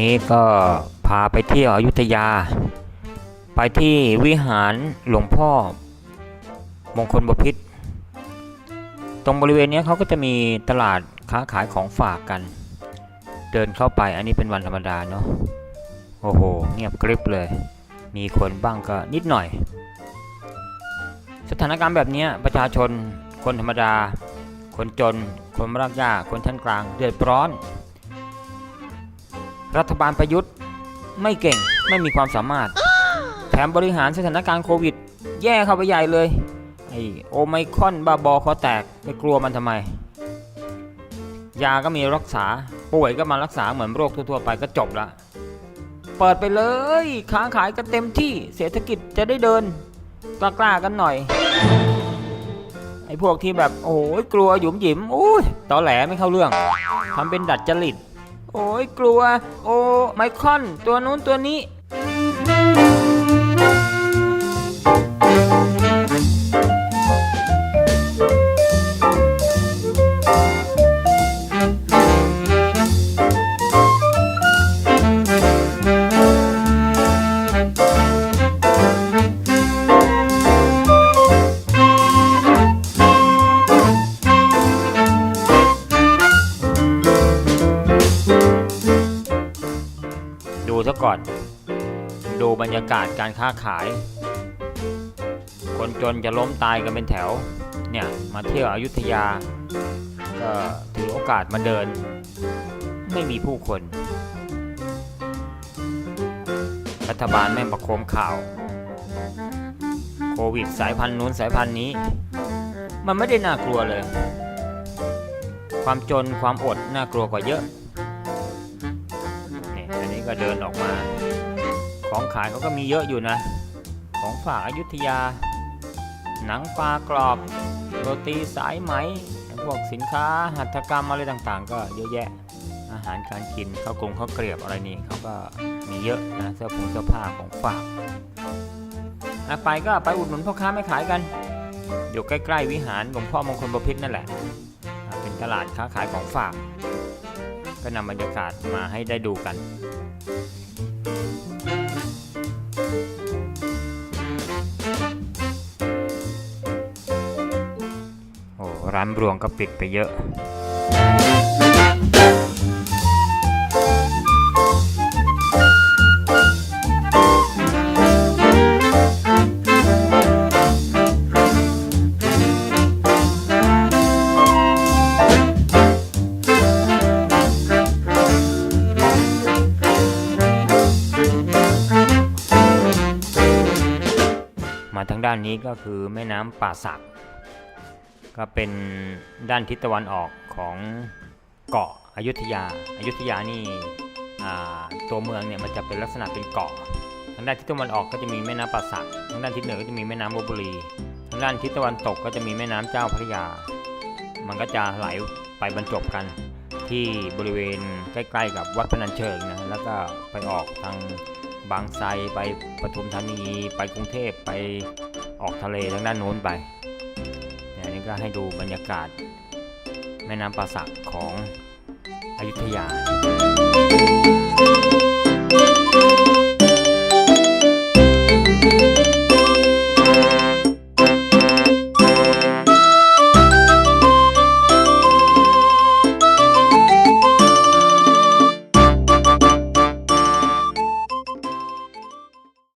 นี้ก็พาไปเที่ยวอยุธยา ไปที่วิหารหลวงพ่อ มงคลบพิษตรงบริเวณนี้เขาก็จะมีตลาดค้าขายของฝากกัน เดินเข้าไปอันนี้เป็นวันธรรมดาเนาะโอ้โห เงียบกริบเลย มีคนบ้างก็นิดหน่อย สถานการณ์แบบนี้ประชาชนคนธรรมดา คนจน คนรากหญ้าคนชั้นกลาง เดือดร้อน รัฐบาลประยุทธ์ ไม่เก่งไม่มีความสามารถ แถมบริหารสถานการณ์โควิด แย่เข้าไปใหญ่เลยไอโอไมครอนบาบอคอแตกไปกลัวมันทำไม ยาก็มีรักษาป่วยก็มารักษาเหมือนโรคทั่วๆไปก็จบละเปิดไปเลยค้าขายกันเต็มที่เศรษฐกิจจะได้เดินกล้าๆกันหน่อยไอ้พวกที่แบบโอ้ยกลัวหยุมหยิมโอ้ยตอแหลไม่เข้าเรื่องทำเป็นดัดจริต โอ้ยกลัว โอ้ไมคอน ตัวนู้นตัวนี้ ดูซะก่อน ดูบรรยากาศการค้าขาย คนจนจะล้มตายกันเป็นแถว เนี่ย มาเที่ยวอายุทยา ก็ถือโอกาสมาเดิน ไม่มีผู้คน รัฐบาลแม่ประโคมข่าว โควิดสายพันธุ์นู้นสายพันธุ์นี้ มันไม่ได้น่ากลัวเลย ความจนความอดน่ากลัวกว่าเยอะ นี่ก็เดินออกมา ของขายเขาก็มีเยอะอยู่นะ ของฝากอายุทยา หนังปลากรอบโรตีสายไหม พวกสินค้าหัตถกรรมอะไรต่างๆ ก็เยอะแยะ อาหารการกินข้าวกงข้าวเกลียบอะไรนี่เขาก็มีเยอะนะเสื้อผงเสื้อผ้าของฝากไปก็ไปอุดหนุนพ่อค้าไม่ขายกัน อยู่ใกล้ๆวิหารหลวงพ่อมงคลบพิตรนั่นแหละ เป็นตลาดค้าขายของฝาก ก็นำบรรยากาศมาให้ได้ดูกัน โอ้ร้านรวงก็ปิดไปเยอะ มาทางด้านนี้ก็คือแม่น้ำป่าสัก ก็เป็นด้านทิศตะวันออกของเกาะอยุธยาอายุธยานี่ตัวเมืองเนี่ยมันจะเป็นลักษณะเป็นเกาะทางด้านทิศตะวันออกก็จะมีแม่น้ำป่าสักทางด้านทิศเหนือก็จะมีแม่น้ำลบบุรีทางด้านทิศตะวันตกก็จะมีแม่น้ำเจ้าพระยา มันก็จะไหลไปบรรจบกันที่บริเวณใกล้ ๆ กับวัดพนัญเชิงนะแล้วก็ไปออกทาง บางไทไปปทุมธานีไปกรุงเทพไปออกทะเลทางด้านโน้นไปเนี่ยนี่ก็ให้ดูบรรยากาศ แม่น้ำป่าสักของอยุธยา